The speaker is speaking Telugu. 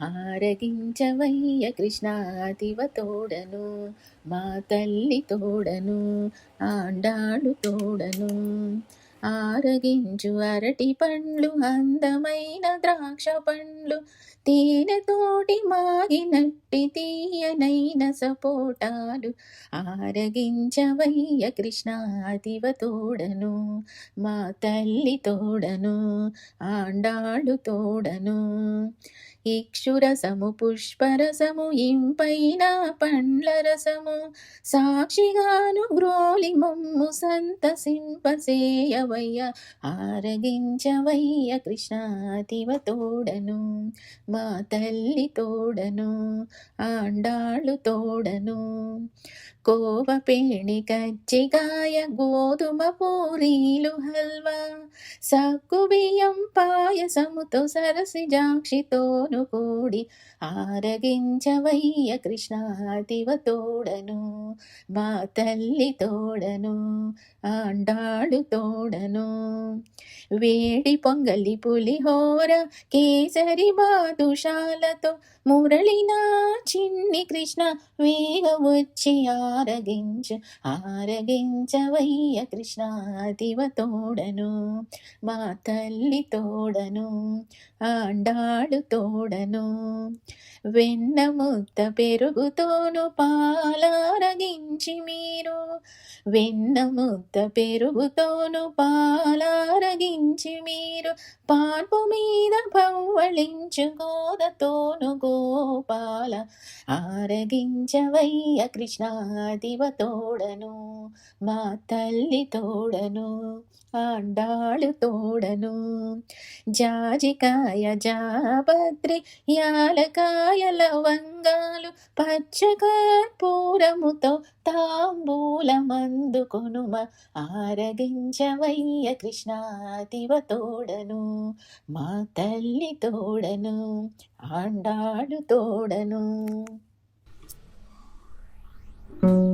ఆరగించవయ్య కృష్ణాతివ తోడను మా తల్లి తోడను ఆండాడు తోడను. ఆరగించు అరటి పండ్లు అందమైన ద్రాక్ష పండ్లు తేనెతోటి మాగినట్టి తీయనైన సపోటాలు. ఆరగించవయ్య కృష్ణాతివ తోడను మా తల్లి తోడను ఆండాళ్ళు తోడను. ఇక్షురసము పుష్పరసము ఇంపైన పండ్ల రసము సాక్షిగాను గ్రోలి మమ్ము సింపసేయ ఆరగించవయ్య కృష్ణాతివ తోడను మా తల్లి తోడను ఆండాళ్ళు తోడను. కోవ పేణి కజ్జికాయ గోధుమ పూరీలు హల్వా సగ్గు బియ్యం పాయసముతో సరసి జాక్షితోను కూడి ఆరగించవయ్య కృష్ణాదివ తోడను మా తల్లి తోడను ఆండాడు తోడను వేడి పొంగలి పులిహోర కేసరి బాదుషాలతో మురళిన చిన్ని కృష్ణ వేగ వచ్చి ఆరగించు ఆరగించవయ్య కృష్ణ దివ తోడను మా తల్లి తోడను ఆండాడు తోడను. వెన్న ముద్ద పెరుగుతోను పాలారగించి మీరు వెన్న ముద్ద పెరుగుతోను పాలారగించి మీరు పాన్పు మీద పవ్వళించు గోదతోను గోపాల ఆ ఆరగించవయ్య కృష్ణాదివ తోడను మా తల్లి తోడను ఆండాళు తోడను. జాజికాయ జాపత్రి యాలకాయ లవంగాలు పచ్చకర్పూరముతో తాంబూలమందుకొనుమ ఆరగించవయ్య కృష్ణాతివ తోడను మా తల్లి తోడను ఆండాడు తోడను. Mm-hmm.